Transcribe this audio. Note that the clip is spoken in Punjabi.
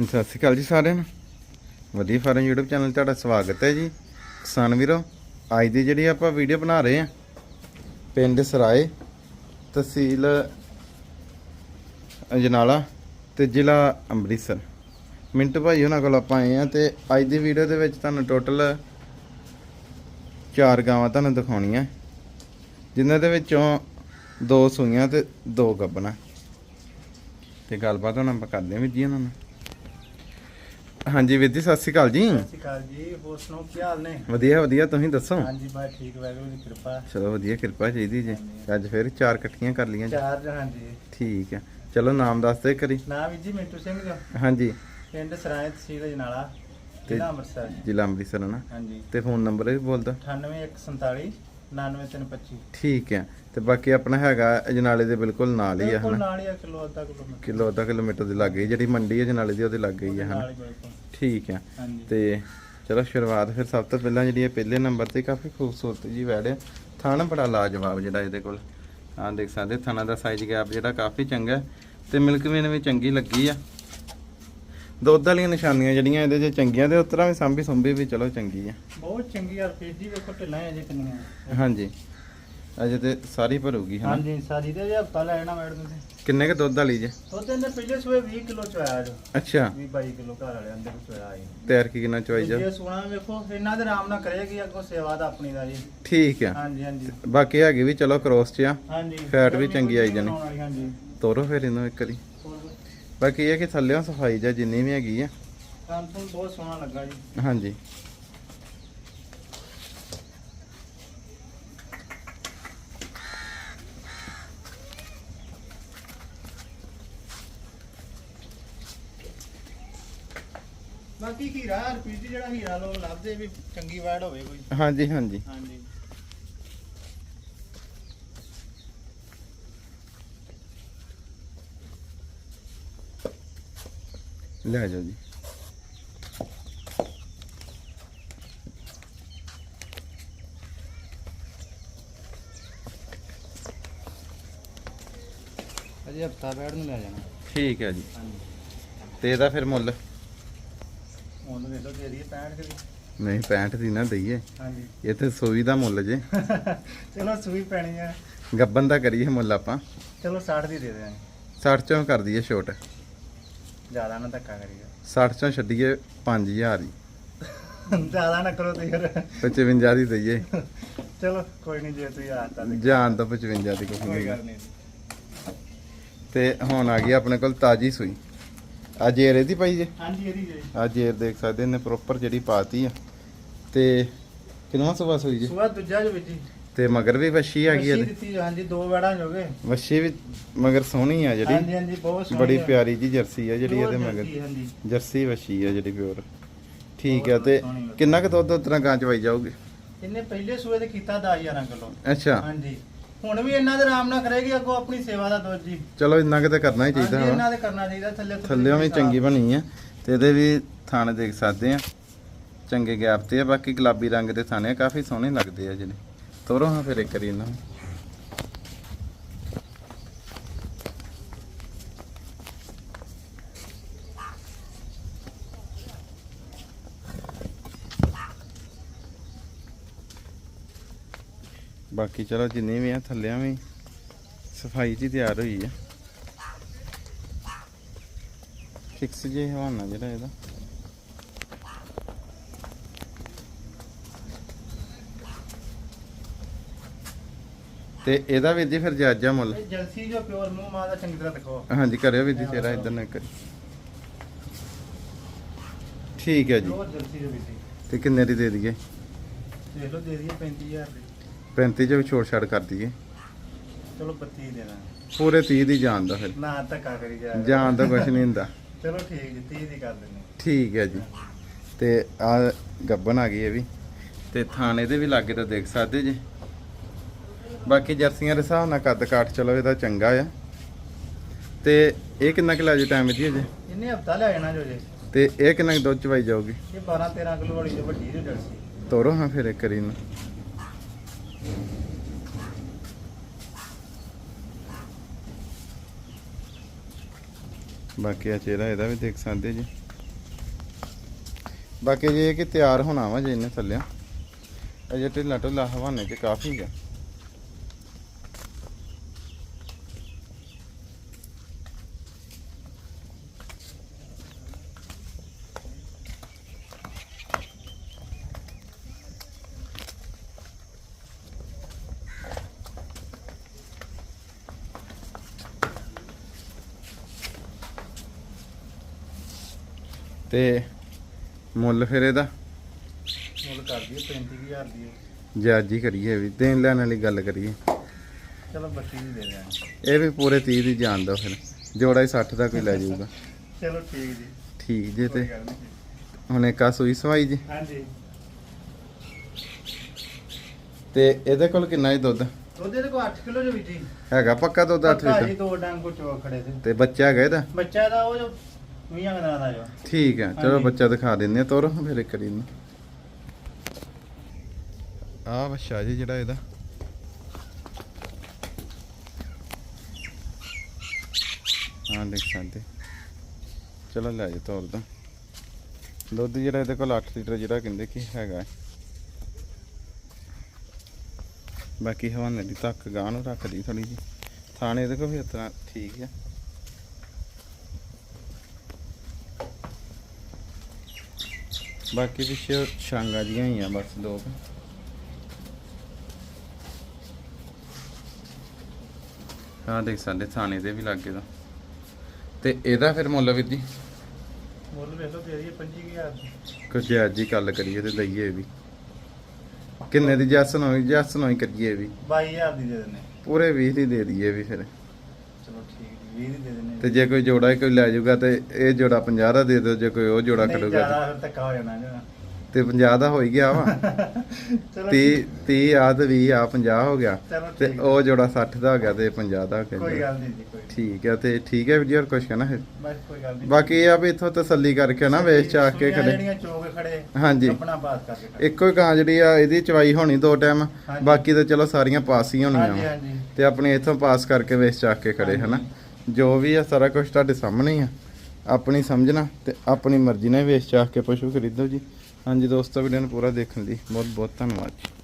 ਸਤਿ ਸ਼੍ਰੀ ਅਕਾਲ ਜੀ ਸਾਰਿਆਂ ਨੂੰ। ਵਧੀਆ ਫਾਰਮ YouTube ਚੈਨਲ ਤੁਹਾਡਾ ਸਵਾਗਤ ਹੈ ਜੀ। ਕਿਸਾਨ ਵੀਰੋ, ਅੱਜ ਦੀ ਜਿਹੜੀ ਆਪਾਂ ਵੀਡੀਓ ਬਣਾ ਰਹੇ ਆ ਪਿੰਡ ਸਰਾਏ ਤਹਿਸੀਲ ਅਜਨਾਲਾ ਤੇ ਜ਼ਿਲ੍ਹਾ ਅੰਮ੍ਰਿਤਸਰ। ਮਿੰਟੂ ਭਾਈ ਉਹਨਾਂ ਕੋਲ ਆਪਾਂ ਆਏ ਆ ਤੇ ਅੱਜ ਦੀ ਵੀਡੀਓ ਦੇ ਵਿੱਚ ਤੁਹਾਨੂੰ ਟੋਟਲ ਚਾਰ ਗਾਵਾਂ ਤੁਹਾਨੂੰ ਦਿਖਾਉਣੀਆਂ। ਜਿਨ੍ਹਾਂ ਦੇ ਵਿੱਚੋਂ ਦੋ ਸੂਈਆਂ ਤੇ ਦੋ ਗੱਬਣਾ ਤੇ ਗੱਲਬਾਤ ਹੁਣ ਆਪਾਂ ਕਰਦੇ ਹਾਂ ਵੀਰ ਜੀ ਉਹਨਾਂ ਨਾਲ। ਹਾਂਜੀ ਵੀਰ ਜੀ ਸਤਿ ਸ਼੍ਰੀ ਅਕਾਲ ਜੀ। ਸਤਿ ਸ਼੍ਰੀ ਅਕਾਲ ਜੀ ਹੋਰ ਸੁਣਾਓ ਕੀ ਹਾਲ ਨੇ? ਵਧੀਆ ਵਧੀਆ ਤੁਸੀਂ ਦੱਸੋ? ਹਾਂਜੀ ਬਸ ਠੀਕ ਵਾਹਿਗੁਰੂ ਦੀ ਕਿਰਪਾ। ਚਲੋ ਵਧੀਆ ਕਿਰਪਾ ਚਾਹੀਦੀ ਜੀ। ਅੱਜ ਫਿਰ ਚਾਰ ਇਕੱਠੀਆਂ ਕਰ ਲੀਆਂ ਜੀ। ਚਾਰ ਹਾਂਜੀ। ਠੀਕ ਹੈ ਚਲੋ ਨਾਮ ਦੱਸ ਦੇ ਕਰੀ ਨਾਮ ਵੀ ਜੀ ਮਿੰਟੂ ਸਿੰਘ ਦਾ ਹਾਂਜੀ। ਪਿੰਡ ਸਰਾਏ ਤਹਿਸੀਲ ਅਜਨਾਲਾ ਜ਼ਿਲ੍ਹਾ ਅੰਮ੍ਰਿਤਸਰ। ਜ਼ਿਲ੍ਹਾ ਅੰਮ੍ਰਿਤਸਰ ਨਾ? ਹਾਂਜੀ। ਤੇ ਫੋਨ ਨੰਬਰ ਵੀ ਬੋਲ ਦੋ 98147 99325 ਠੀਕ ਹੈ ਤੇ ਬਾਕੀ ਆਪਣਾ ਹੈਗਾ ਅਜਨਾਲੇ ਦੇ ਬਿਲਕੁਲ ਨਾਲ ਹੀ ਆ ਬਿਲਕੁਲ ਹਨਾ? ਨਾਲ ਹੀ ਆ ਕਿਲੋ ਅੱਧਾ ਕਿਲੋਮੀਟਰ ਕਿਲੋ ਅੱਧਾ ਕਿਲੋਮੀਟਰ ਦੇ ਲਾਗੇ ਹੀ ਜਿਹੜੀ ਮੰਡੀ ਹੈ ਅਜਨਾਲੇ ਦੀ ਉਹਦੇ ਲਾਗੇ ਹੀ ਆ ਹਨਾ? ਨਾਲ ਹੀ ਬਿਲਕੁਲ। ਠੀਕ ਹੈ ਹਾਂਜੀ। ਤੇ ਚਲੋ ਸ਼ੁਰੂਆਤ ਫਿਰ ਸਭ ਤੋਂ ਪਹਿਲਾਂ ਜਿਹੜੀ ਹੈ ਪਹਿਲੇ ਨੰਬਰ ਤੇ ਕਾਫੀ ਖੂਬਸੂਰਤ ਜੀ ਵੈੜ ਹੈ ਥਾਣਾ ਬੜਾ ਲਾਜਵਾਬ ਜਿਹੜਾ ਇਹਦੇ ਕੋਲ। ਆਹ ਦੇਖ ਸਕਦੇ ਥਾਣਾ ਦਾ ਸਾਈਜ਼ ਗੈਪ ਜਿਹੜਾ ਕਾਫੀ ਚੰਗਾ ਹੈ ਤੇ ਮਿਲਕ ਵੇਨ ਵੀ ਚੰਗੀ ਲੱਗੀ ਆ। ਦੁੱਧ ਵਾਲੀਆਂ ਨਿਸ਼ਾਨੀਆਂ ਜਿਹੜੀਆਂ ਇਹਦੇ 'ਚ ਚੰਗੀਆਂ ਤੇ ਉਤਰਾ ਵੀ ਸਾਂਭੀ ਸੁੰਭੀ ਵੀ ਚਲੋ ਚੰਗੀ ਆ। ਬਹੁਤ ਚੰਗੀ ਆ ਜੀ ਵੇਖੋ ਢਿੱਲਾਂ ਅਜੇ ਕਿੰਨੀਆਂ ਹਾਂਜੀ। ਅਜੇ ਤੇ ਸਾਰੀ ਭਰੂਗੀ ਹਨਾ? ਹਾਂਜੀ ਸਾਰੀ ਤੇ ਹਫਤਾ ਲੈ ਜਾਣਾ ਮੈਡਮ ਤੁਸੀਂ। ਕਿੰਨੇ ਕ ਦੁੱਧ ਵਾਲੀ ਜੇ? ਉਹ ਤੇ ਇਹਨੇ ਪਹਿਲੇ ਸੂਏ 20 ਕਿਲੋ ਚ ਆਇਆ ਜੋ। ਅੱਛਾ। 20 22 ਕਿਲੋ ਘਰ ਵਾਲੇ ਅੰਦਰ ਸੋਇਆ ਆਈ ਤਿਆਰ ਕੀ ਕਿੰਨਾ ਚੋਈ ਜਾ? ਜੇ ਸੁਣਾ ਵੇਖੋ ਇਹਨਾਂ ਦੇ ਆਰਾਮ ਨਾਲ ਕਰੇਗੀ ਅੱਗੋਂ ਸੇਵਾ ਦਾ ਆਪਣੀ ਦਾ ਜੀ। ਠੀਕ ਆ। ਹਾਂਜੀ ਹਾਂਜੀ। ਬਾਕੀ ਹੈਗੀ ਵੀ ਚਲੋ ਕ੍ਰੋਸ 'ਚ ਆ ਹਾਂਜੀ। ਫੈਟ ਵੀ ਚੰਗੀ ਆਈ ਜਾਣੀ। ਹਾਂਜੀ। ਤੋਰੋ ਫਿਰ ਇਹਨੂੰ ਇੱਕ ਵਾਰੀ। ਬਾਕੀ ਇਹ ਕਿ ਥੱਲਿਓਂ ਸਫ਼ਾਈ ਜਾਂ ਜਿੰਨੀ ਵੀ ਹੈਗੀ ਆ। ਕੰਪਨ ਬਹੁਤ ਸੋਹਣਾ ਲੱਗਾ ਜੀ। ਹਾਂਜੀ। ਬਾਕੀ ਹੀਰਾ ਰੁਪਈਏ ਜਿਹੜਾ ਹੀਰਾ ਲੋਕ ਲੱਭਦੇ ਵੀ ਚੰਗੀ ਵੈੜ ਹੋਵੇ ਕੋਈ। ਹਾਂਜੀ ਹਾਂਜੀ। ਹਾਂਜੀ। ਲੈ ਜਾਓ ਜੀ। ਅਜੇ ਹਫਤਾ ਵੈੜ ਨੂੰ ਲੈ ਜਾਣਾ। ਠੀਕ ਹੈ ਜੀ। ਹਾਂਜੀ। ਤੇ ਇਹਦਾ ਫਿਰ ਮੁੱਲ? ਲਓ ਦੇ ਦਈਏ 65 ਦੀ। ਨਹੀਂ 65 ਦੀ ਨਾ ਦਈਏ। ਹਾਂਜੀ। ਇਹ ਤੇ ਸੂਈ ਦਾ ਮੁੱਲ ਜੇ। ਚਲੋ ਸੂਈ ਪੈਣੀ ਆ। ਗੱਬਨ ਦਾ ਕਰੀਏ ਮੁੱਲ ਆਪਾਂ। ਚਲੋ 60 ਦੀ ਦੇ ਦੇਵਾਂਗੇ 60 ਚੋਂ ਕਰ ਦਈਏ ਛੋਟ। ਜ਼ਿਆਦਾ ਨਾ ਧੱਕਾ ਕਰੀਏ। 60 ਚੋਂ ਛੱਡੀਏ 5000 ਦੀ ਜ਼ਿਆਦਾ ਨਾ ਕਰੋ ਤੇ ਫਿਰ। 55 ਦੀ ਦਈਏ। ਚਲੋ ਕੋਈ ਨਹੀਂ ਜੇ ਤੁਸੀਂ ਆਤਾ ਤੇ ਜਾਨ ਤਾਂ 55 ਦੀ ਕੋਈ ਨਹੀਂ। ਤੇ ਹੁਣ ਆ ਗਈ ਆਪਣੇ ਕੋਲ ਤਾਜੀ ਸੂਈ। ਆ ਜੇਰ ਇਹਦੀ ਪਈ ਜੇ? ਹਾਂਜੀ ਇਹਦੀ ਜੀ। ਆ ਜੇਰ ਦੇਖ ਸਕਦੇ ਨੇ ਪ੍ਰੋਪਰ ਜਿਹੜੀ ਪਾਤੀ ਆ। ਤੇ ਕਿੰਨਾ ਸੁਬਾ ਸੂਈ ਜੇ? ਸੁਆ ਦੂਜਾ ਜੋ ਜੀ। ਤੇ ਮਗਰ ਵੀ ਵੱਛੀ ਆ ਗਈ ਇਹਦੇ? ਦਿੱਤੀ ਹਾਂਜੀ ਦੋ ਵੈੜਾਂ ਜੋਗੇ ਵੱਛੀ ਵੀ ਮਗਰ ਸੋਹਣੀ ਆ ਹਾਂਜੀ ਜਿਹੜੀ। ਹਾਂਜੀ ਬਹੁਤ ਸੋਹਣੀ ਬੜੀ। ਪਿਆਰੀ ਜੀ ਜਰਸੀ ਆ ਜਿਹੜੀ ਇਹਦੇ ਮਗਰ। ਜਰਸੀ, ਹਾਂਜੀ। ਵੱਛੀ ਆ ਜਿਹੜੀ ਪਿਓਰ। ਠੀਕ ਆ ਤੇ। ਕਿੰਨਾ ਕੁ ਦੁੱਧ ਉਤਰਾ ਗਾਂ ਚ ਵਾਈ ਜਾਊਗੀ? ਇਹਨੇ ਪਹਿਲੇ ਸੂਏ ਤੇ ਕੀਤਾ 10000 ਕਿਲੋ। ਅੱਛਾ। ਹਾਂਜੀ। ਹੁਣ ਵੀ ਇਹਨਾਂ ਦੇ ਆਰਾਮ ਨਾਲ ਕਰੇਗੀ ਅੱਗੋਂ ਆਪਣੀ ਸੇਵਾ ਦਾ ਦੁੱਧ ਜੀ। ਚਲੋ ਇੰਨਾ ਕਿਤੇ ਕਰਨਾ ਹੀ ਚਾਹੀਦਾ ਹਾਂਜੀ, ਇਹਨਾਂ ਦੇ ਕਰਨਾ ਚਾਹੀਦਾ ਥੱਲੇ ਥੱਲਿਓਂ ਵੀ ਚੰਗੀ ਬਣੀ ਆ ਤੇ ਇਹਦੇ ਵੀ ਥਾਣੇ ਦੇਖ ਸਕਦੇ ਆ। ਚੰਗੇ ਗੈਪ ਤੇ ਆ ਬਾਕੀ ਗੁਲਾਬੀ ਰੰਗ ਦੇ ਥਾਣੇ ਆ, ਕਾਫੀ ਸੋਹਣੇ ਲੱਗਦੇ ਆ ਜਿਹੜੇ। ਤੋਰੋ ਹਾਂ ਫਿਰ ਇੱਕ ਵਾਰੀ ਇਹਨਾਂ ਨੂੰ। ਬਾਕੀ ਚਲੋ ਜਿੰਨੀ ਵੀ ਆ ਥੱਲਿਆਂ ਵੀ ਸਫ਼ਾਈ ਜੀ ਤਿਆਰ ਹੋਈ ਆ। ਫਿਕਸ ਜੇ ਹਵਾਨਾ ਜਿਹੜਾ ਇਹਦਾ। ਤੇ ਇਹਦਾ ਵੀ ਜੀ ਫਿਰ ਜਾਜਾ ਮੁੱਲ। ਜਲਸੀ ਜੋ ਪਿਓਰ ਮੂੰਹ ਮਾਂ ਦਾ ਚੰਗੀ ਤਰ੍ਹਾਂ ਦਿਖਾਓ। ਹਾਂਜੀ ਕਰਿਓ ਵੀ ਜੀ ਤੇਰਾ ਇਧਰ ਨਾ ਕਰੀ ਠੀਕ ਹੈ ਜੀ। ਤੇ ਕਿੰਨੇ ਦੀ ਦੇ ਦਈਏ? ਲਓ ਦੇ ਦਈਏ 35000 ਦੀ। 35 ਚ ਵੀ ਛੋੜ ਛਾੜ ਕਰ ਦਈਏ। ਚਲੋ 32 ਦੇ ਦਾਂਗੇ ਪੂਰੇ 30 ਦੀ ਜਾਨ ਦਾ ਫਿਰ। ਨਾ ਧੱਕਾ ਕਰੀ ਜਾ ਜਾਨ ਦਾ ਕੁਝ ਨਹੀਂ ਹੁੰਦਾ। ਚਲੋ ਠੀਕ ਜੀ 30 ਦੀ ਕਰ ਦਿੰਦੇ। ਠੀਕ ਹੈ ਜੀ। ਤੇ ਆ ਗੱਬਨ ਆ ਗਈ ਇਹ ਵੀ। ਤੇ ਥਾਣੇ ਦੇ ਵੀ ਲਾਗੇ ਤਾਂ ਦੇਖ ਸਕਦੇ ਜੀ। ਬਾਕੀ ਜਰਸੀਆਂ ਦੇ ਹਿਸਾਬ ਨਾਲ ਕੱਦ ਕਾਠ ਚਲੋ ਇਹਦਾ ਚੰਗਾ ਆ। ਤੇ ਇਹ ਕਿੰਨਾ ਕਿਲਾ ਜੀ ਟਾਈਮ ਦੀ ਅਜੇ? ਇਹਨੇ ਹਫਤਾ ਲੈ ਜਾਣਾ ਜੋ ਜੇ। ਤੇ ਇਹ ਕਿੰਨਾ ਕੁ ਦੁੱਧ ਚਵਾਈ ਜਾਊਗੀ? ਇਹ 12 13 ਕਿਲੋ ਵਾਲੀ ਜੋ ਵੱਡੀ ਜੋ ਜਲਸੀ ਤੋਰੋ ਹਾਂ ਫਿਰ ਇੱਕ ਵਾਰੀ ਨੂੰ ਬਾਕੀ ਆ ਚਿਹਰਾ ਇਹਦਾ ਵੀ ਦੇਖ ਸਕਦੇ ਜੀ। ਬਾਕੀ ਜੇ ਕਿ ਤਿਆਰ ਹੋਣਾ ਵਾ ਜੇ ਇਹਨੇ ਥੱਲੇ। ਅਜੇ ਢਿੱਲਾ ਢੁੱਲਾ ਹਵਾਨੇ 'ਚ ਕਾਫੀ ਆ। ਤੇ ਮੁੱਲ ਫਿਰ ਇਹਦਾ? ਮੁੱਲ ਕਰ ਦਈਏ 35000 ਦੀ ਜਾਜੀ ਕਰੀਏ ਵੀ ਦੇਣ ਲੈਣ ਵਾਲੀ ਗੱਲ ਕਰੀਏ। ਚਲੋ 32 ਦੀ ਦੇ ਦਿਆਂਗੇ। ਇਹ ਵੀ ਪੂਰੇ 30 ਦੀ ਜਾਣ ਦੋ ਫਿਰ। ਜੋੜਾ ਹੀ 60 ਦਾ ਕੋਈ ਲੈ ਜਾਊਗਾ। ਚਲੋ ਠੀਕ ਜੀ। ਠੀਕ ਜੇ ਤੇ। ਹੁਣ ਇੱਕ ਆ ਸੂਈ ਸਵਾਈ ਜੀ। ਹਾਂਜੀ। ਤੇ ਇਹਦੇ ਕੋਲ ਕਿੰਨਾ ਹੀ ਦੁੱਧ? ਉਹਦੇ ਤੇ ਕੋ 8 ਕਿਲੋ ਜੋ ਵੀ ਜੀ ਹੈਗਾ ਪੱਕਾ ਦੁੱਧ 8 ਪੱਕਾ ਜੀ ਲੀਟਰ ਦੋ ਡੰਗ ਕੋ ਚੋ ਖੜੇ ਤੇ ਤੇ ਬੱਚਾ ਹੈਗਾ ਇਹਦਾ? ਬੱਚਾ ਦਾ ਉਹ ਜੋ ਦਾ ਜੋ ਠੀਕ ਹੈ ਚਲੋ। ਬੱਚਾ ਦਿਖਾ ਦਿੰਦੇ ਆ ਤੋਰ ਫਿਰ ਇੱਕ ਵਾਰੀ ਨੂੰ ਆ ਬੱਚਾ ਜੀ ਜਿਹੜਾ ਇਹਦਾ। ਹਾਂ ਦੇਖ ਸਕਦੇ। ਚਲੋ ਲੈ ਜਾ ਤੋਰ ਦਾ ਦੁੱਧ ਜਿਹੜਾ ਇਹਦੇ ਕੋਲ 8 ਲੀਟਰ ਜਿਹੜਾ ਕਹਿੰਦੇ ਕਿ ਹੈਗਾ। ਬਾਕੀ ਹਵਾਨੇ ਦੀ ਤੱਕ ਗਾਂ ਨੂੰ ਰੱਖਦੀ ਥੋੜੀ ਜੀ ਥਾਣੇ ਇਹਦੇ ਕੋਲ ਵੀ ਤਰ੍ਹਾਂ ਠੀਕ ਹੈ ਬਾਕੀ ਪਿੱਛੇ ਛਾਂਗਾ ਜੀਆਂ ਹੀ ਆ ਬਸ ਦੋ ਕੁ। ਆਹ ਦੇਖ ਸਾਡੇ ਥਾਣੇ ਦੇ ਵੀ ਲੱਗੇ ਦਾ। ਤੇ ਇਹਦਾ ਫਿਰ ਮੁੱਲ ਵੀਰ ਜੀ? ਮੁੱਲ ਵੇਖ ਲਓ ਤੇਰੀ 25000 ਦੀ। ਕੁਝ ਅੱਜ ਹੀ ਗੱਲ ਕਰੀਏ ਤੇ ਦਈਏ ਵੀ। ਕਿੰਨੇ ਦੀ ਜੈਸਨ ਹੋਈ? ਜੈਸਨ ਹੋਈ ਕਰੀਏ ਵੀ। 22000 ਦੀ ਦੇ ਦਿੰਨੇ ਪੂਰੇ 20 ਦੀ ਦੇ ਦਈਏ ਵੀ ਫਿਰ। ਚਲੋ ਠੀਕ। 20 ਦੀ ਦੇ ਦਿੰਨੇ ਤੇ ਜੇ ਕੋਈ ਜੋੜਾ ਹੀ ਕੋਈ ਲੈ ਜਾਊਗਾ ਤੇ ਇਹ ਜੋੜਾ 50 ਦਾ ਦੇ ਦਿਓ ਜੇ ਕੋਈ ਉਹ ਜੋੜਾ ਨਹੀਂ, ਕਰੂਗਾ ਜ਼ਿਆਦਾ ਫਿਰ ਧੱਕਾ ਹੋ ਜਾਣਾ ਜੀ ਤੇ 50 ਦਾ ਹੋ ਹੀ ਗਿਆ ਵਾ। ਚਲੋ 30 30 ਆ ਤੇ 20 ਆ 50 ਹੋ ਗਿਆ। ਚਲੋ ਤੇ ਠੀਕ। ਉਹ ਜੋੜਾ 60 ਦਾ ਹੋ ਗਿਆ ਤੇ 50 ਦਾ ਹੋ ਕੋਈ। ਗੱਲ ਨਹੀਂ ਜੀ ਕੋਈ ਠੀਕ ਹੈ ਤੇ ਠੀਕ ਹੈ ਵੀਰ ਜੀ ਹੋਰ ਕੁਝ ਕਹਿਣਾ ਹੈ? ਬਸ ਕੋਈ ਗੱਲ ਨਹੀਂ। ਬਾਕੀ ਇਹ ਆ ਵੀ ਇਥੋਂ ਤਸੱਲੀ ਕਰਕੇ ਨਾ ਵੇਚ ਚਾਕ ਕੇ ਸੂਈਆਂ ਖੜੇ। ਜਿਹੜੀਆਂ ਚੋਕ ਖੜੇ ਹਾਂਜੀ। ਆਪਣਾ ਬਾਤ ਕਰਕੇ ਖੜੇ। ਇੱਕੋ ਹੀ ਕਾਂ ਜਿਹੜੀ ਆ ਇਹਦੀ ਚਵਾਈ ਹੋਣੀ ਦੋ ਟਾਈਮ। ਹਾਂਜੀ। ਬਾਕੀ ਤਾਂ ਚਲੋ ਸਾਰੀਆਂ ਪਾਸ ਹੀ ਹੋਣੀਆਂ ਹਾਂਜੀ ਵਾ। ਹਾਂਜੀ ਤੇ ਆਪਣੇ ਇਥੋਂ ਪਾਸ ਕਰਕੇ ਵੇਚ ਚਾਕ ਕੇ ਖੜੇ ਹਾਂਜੀ। ਜੋ ਵੀ ਆ, ਸਾਰਾ ਕੁਝ ਤੁਹਾਡੇ ਸਾਹਮਣੇ ਹੀ ਆ। ਆਪਣੀ ਸਮਝਣਾ ਤੇ ਆਪਣੀ ਮਰਜ਼ੀ ਨਾਲ ਵੇਚ ਚਾਕ ਕੇ ਪਸ਼ੂ ਖਰੀਦੋ ਜੀ। ਹਾਂਜੀ ਦੋਸਤੋ ਵੀਡੀਓ ਨੂੰ ਪੂਰਾ ਦੇਖਣ ਲਈ ਬਹੁਤ ਬਹੁਤ ਧੰਨਵਾਦ ਜੀ।